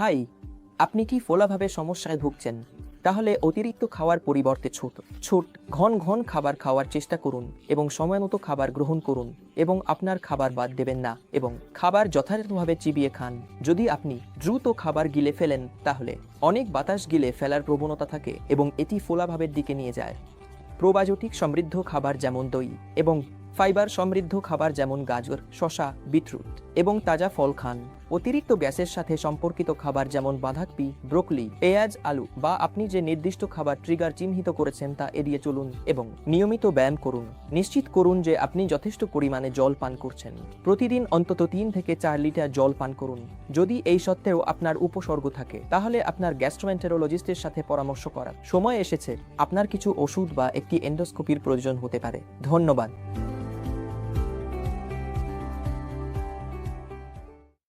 High, আপনি কি ফোলাভাবে সমস্যায় ভুগছেন? তাহলে অতিরিক্ত খাওয়ার পরিবর্তে ছোট। ছোট, ঘন ঘন খাবার খাওয়ার চেষ্টা করুন এবং সময় মতো খাবার গ্রহণ করুন এবং আপনার খাবার বাদ দেবেন না এবং খাবার যথাযথভাবে চিবিয়ে খান। যদি আপনি দ্রুত খাবার গিলে ফেলেন, তাহলে অনেক বাতাস গিলে ফেলার প্রবণতা থাকে এবং এটি ফোলাভাবের দিকে নিয়ে যায়। প্রোবায়োটিক সমৃদ্ধ খাবার যেমন দই এবং ফাইবার সমৃদ্ধ খাবার যেমন গাজর শশা বিটরুট এবং তাজা ফল খান। অতিরিক্ত গ্যাসের সাথে সম্পর্কিত খাবার যেমন বাঁধাকপি, ব্রোকলি, পেঁয়াজ, আলু বা আপনি যে নির্দিষ্ট খাবার ট্রিগার চিহ্নিত করেছেন তা এড়িয়ে চলুন এবং নিয়মিত ব্যায়াম করুন। নিশ্চিত করুন যে আপনি যথেষ্ট পরিমাণে জল পান করছেন। প্রতিদিন অন্তত তিন থেকে চার লিটার জল পান করুন। যদি এই সত্ত্বেও আপনার উপসর্গ থাকে, তাহলে আপনার গ্যাস্ট্রোমেন্টেরোলজিস্টের সাথে পরামর্শ করার সময় এসেছে। আপনার কিছু ওষুধ বা একটি এন্ডোস্কোপির প্রয়োজন হতে পারে। ধন্যবাদ।